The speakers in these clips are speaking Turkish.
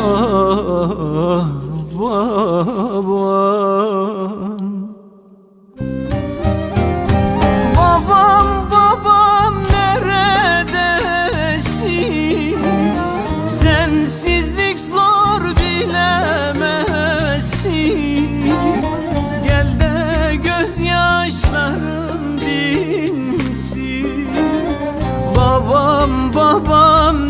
babam Babam babam neredesin? Sensizlik zor bilemezsin. Gel de gözyaşlarım dinsin. Babam babam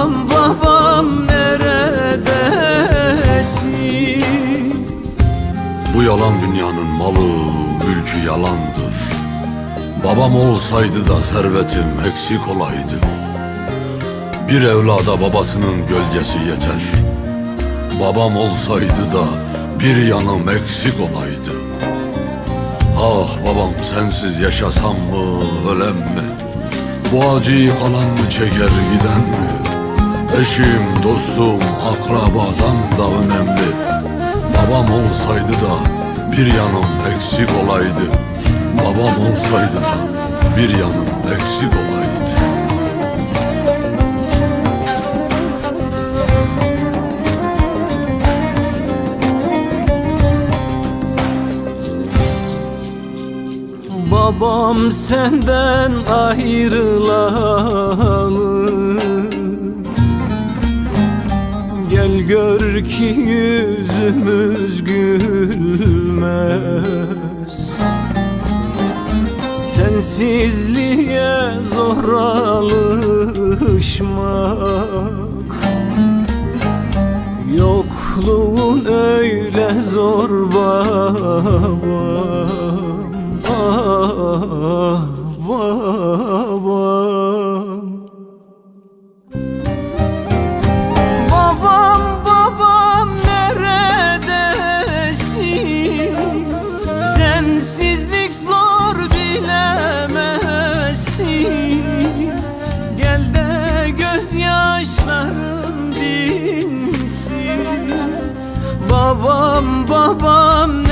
Babam babam neredesin Bu yalan dünyanın malı, mülkü yalandır. Babam olsaydı da servetim eksik olaydı. Bir evlada babasının gölgesi yeter. Babam olsaydı da bir yanım eksik olaydı. Ah babam sensiz yaşasam mı, ölem mi? Bu acıyı kalan mı çeker giden mi? Eşim, dostum, akrabadan da önemli. Babam olsaydı da bir yanım eksik olaydı. Babam olsaydı da bir yanım eksik olaydı. Babam senden ayrılalı gör ki yüzümüz gülmez. Sensizliğe zor alışmak. Yokluğun öyle zor babam. Ah babam babam babam